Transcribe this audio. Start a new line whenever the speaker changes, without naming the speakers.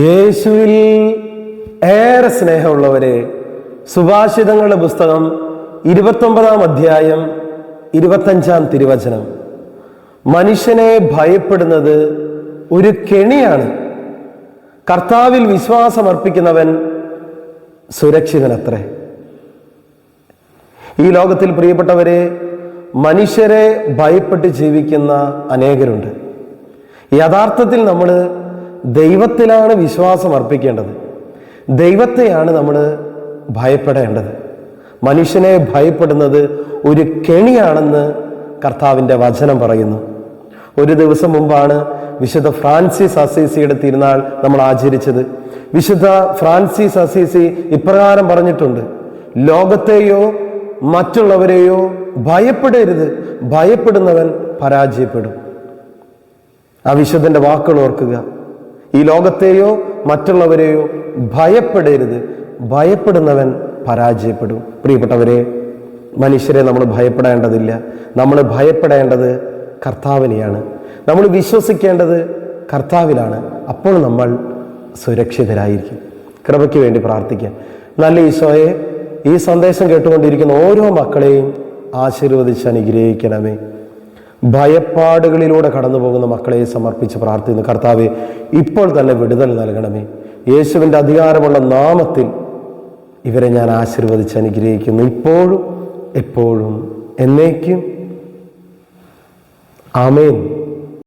യേശുവിൽ ഏറെ സ്നേഹമുള്ളവരെ സുഭാഷിതങ്ങളുടെ പുസ്തകം ഇരുപത്തൊമ്പതാം അധ്യായം ഇരുപത്തഞ്ചാം തിരുവചനം. മനുഷ്യനെ ഭയപ്പെടുന്നത് ഒരു കെണിയാണ്. കർത്താവിൽ വിശ്വാസമർപ്പിക്കുന്നവൻ സുരക്ഷിതനത്രേ. ഈ ലോകത്തിൽ പ്രിയപ്പെട്ടവരെ മനുഷ്യരെ ഭയപ്പെട്ട് ജീവിക്കുന്ന അനേകരുണ്ട്. യഥാർത്ഥത്തിൽ നമ്മൾ ദൈവത്തിലാണ് വിശ്വാസം അർപ്പിക്കേണ്ടത്. ദൈവത്തെയാണ് നമ്മൾ ഭയപ്പെടേണ്ടത്. മനുഷ്യനെ ഭയപ്പെടുന്നത് ഒരു കെണിയാണെന്ന് കർത്താവിന്റെ വചനം പറയുന്നു. ഒരു ദിവസം മുമ്പാണ് വിശുദ്ധ ഫ്രാൻസിസ് അസീസിയുടെ തിരുനാൾ നമ്മൾ ആചരിച്ചത്. വിശുദ്ധ ഫ്രാൻസിസ് അസീസി ഇപ്രകാരം പറഞ്ഞിട്ടുണ്ട് ലോകത്തെയോ മറ്റുള്ളവരെയോ ഭയപ്പെടരുത്. ഭയപ്പെടുന്നവൻ പരാജയപ്പെടും. ആ വിശുദ്ധന്റെ വാക്കുകൾ ഓർക്കുക. ഈ ലോകത്തെയോ മറ്റുള്ളവരെയോ ഭയപ്പെടരുത്. ഭയപ്പെടുന്നവൻ പരാജയപ്പെടും. പ്രിയപ്പെട്ടവരെ മനുഷ്യരെ നമ്മൾ ഭയപ്പെടേണ്ടതില്ല. നമ്മൾ ഭയപ്പെടേണ്ടത് കർത്താവിനെയാണ്. നമ്മൾ വിശ്വസിക്കേണ്ടത് കർത്താവിലാണ്. അപ്പോൾ നമ്മൾ സുരക്ഷിതരായിരിക്കും. കൃപയ്ക്ക് വേണ്ടി പ്രാർത്ഥിക്കാം. നല്ല ഈശോയെ ഈ സന്ദേശം കേട്ടുകൊണ്ടിരിക്കുന്ന ഓരോ മക്കളെയും ആശീർവദിച്ച് അനുഗ്രഹിക്കണമേ. ഭയപ്പാടുകളിലൂടെ കടന്നു പോകുന്ന മക്കളെ സമർപ്പിച്ച് പ്രാർത്ഥിക്കുന്നു. കർത്താവ് ഇപ്പോൾ തന്നെ വിടുതൽ നൽകണമേ. യേശുവിന്റെ അധികാരമുള്ള നാമത്തിൽ ഇവരെ ഞാൻ ആശീർവദിച്ച് അനുഗ്രഹിക്കുന്നു. ഇപ്പോഴും എപ്പോഴും എന്നേക്കും. ആമേൻ.